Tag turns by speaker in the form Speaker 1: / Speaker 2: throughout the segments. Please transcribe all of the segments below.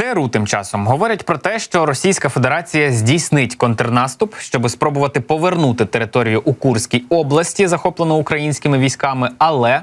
Speaker 1: ЦРУ тим часом говорять про те, що Російська Федерація здійснить контрнаступ, щоб спробувати повернути територію у Курській області, захоплену українськими військами, але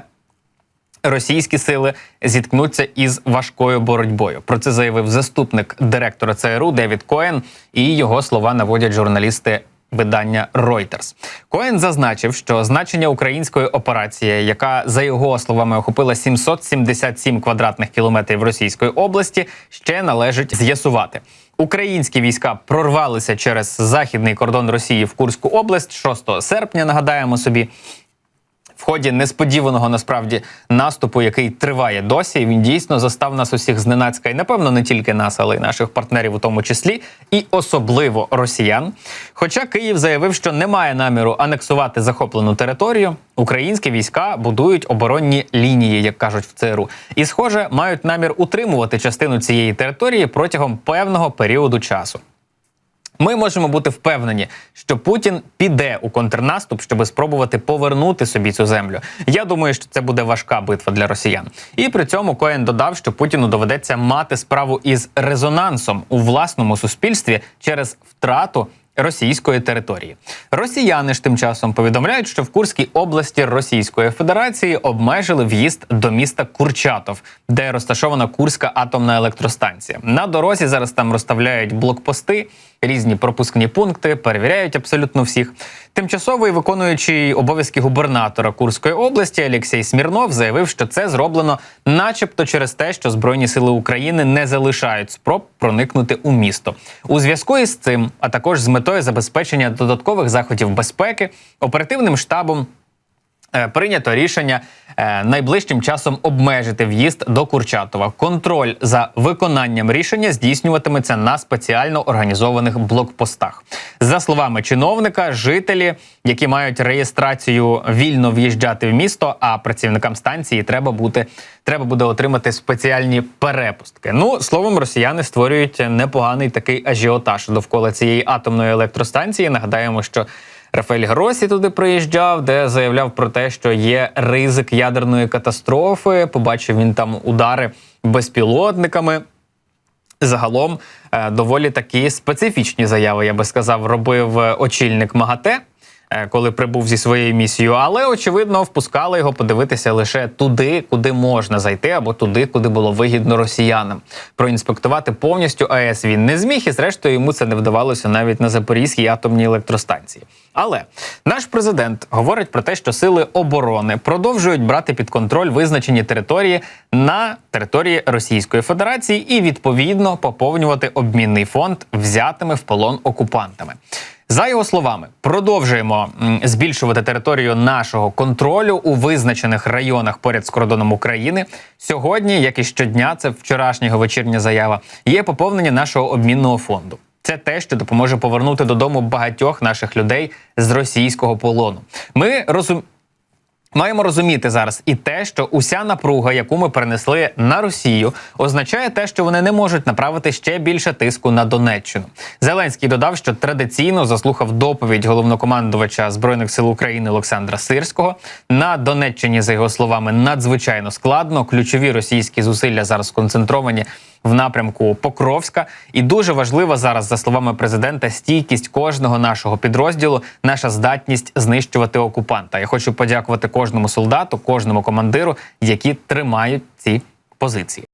Speaker 1: російські сили зіткнуться із важкою боротьбою. Про це заявив заступник директора ЦРУ Девід Коен, і його слова наводять журналісти. Видання Reuters. Коен зазначив, що значення української операції, яка за його словами охопила 777 квадратних кілометрів Російської області, ще належить з'ясувати. Українські війська прорвалися через західний кордон Росії в Курську область 6 серпня. Нагадаємо собі, в ході несподіваного насправді наступу, який триває досі, він дійсно застав нас усіх зненацька, і напевно не тільки нас, але й наших партнерів, у тому числі, і особливо росіян. Хоча Київ заявив, що не має наміру анексувати захоплену територію, українські війська будують оборонні лінії, як кажуть в ЦРУ, і, схоже, мають намір утримувати частину цієї території протягом певного періоду часу. Ми можемо бути впевнені, що Путін піде у контрнаступ, щоб спробувати повернути собі цю землю. Я думаю, що це буде важка битва для росіян. І при цьому Коен додав, що Путіну доведеться мати справу із резонансом у власному суспільстві через втрату. Російської території росіяни ж тим часом повідомляють, що в Курській області Російської Федерації обмежили в'їзд до міста Курчатов, де розташована Курська атомна електростанція. На дорозі зараз там розставляють блокпости, різні пропускні пункти, перевіряють абсолютно всіх. Тимчасовий виконуючий обов'язки губернатора Курської області Олексій Смірнов заявив, що це зроблено, начебто, через те, що Збройні сили України не залишають спроб проникнути у місто. У зв'язку із цим, а також з метою забезпечення додаткових заходів безпеки, оперативним штабом. Е, Прийнято рішення е, найближчим часом обмежити в'їзд до Курчатова. Контроль за виконанням рішення здійснюватиметься на спеціально організованих блокпостах. За словами чиновника, жителі, які мають реєстрацію вільно в'їжджати в місто, а працівникам станції треба бути треба буде отримати спеціальні перепустки. Ну словом, росіяни створюють непоганий такий ажіотаж довкола цієї атомної електростанції. Нагадаємо, що Рафаель Гросі туди приїжджав, де заявляв про те, що є ризик ядерної катастрофи. Побачив він там удари безпілотниками. Загалом е, доволі такі специфічні заяви, я би сказав, робив е, очільник МАГАТЕ. Е, Коли прибув зі своєю місією, але очевидно впускали його подивитися лише туди, куди можна зайти, або туди, куди було вигідно росіянам. Проінспектувати повністю АЕС він не зміг, і зрештою йому це не вдавалося навіть на Запорізькій атомній електростанції. Але наш президент говорить про те, що сили оборони продовжують брати під контроль визначені території на території Російської Федерації і відповідно поповнювати обмінний фонд взятими в полон окупантами. За його словами, продовжуємо збільшувати територію нашого контролю у визначених районах поряд з кордоном України. Сьогодні, як і щодня, це вчорашня вечірня заява, є поповнення нашого обмінного фонду. Це те, що допоможе повернути додому багатьох наших людей з російського полону. Ми розум... Маємо розуміти зараз і те, що уся напруга, яку ми перенесли на Росію, означає те, що вони не можуть направити ще більше тиску на Донеччину. Зеленський додав, що традиційно заслухав доповідь головнокомандувача збройних сил України Олександра Сирського. На Донеччині, за його словами, надзвичайно складно. Ключові російські зусилля зараз сконцентровані в напрямку Покровська. І дуже важлива зараз, за словами президента, стійкість кожного нашого підрозділу, наша здатність знищувати окупанта. Я хочу подякувати кожному солдату, кожному командиру, які тримають ці позиції.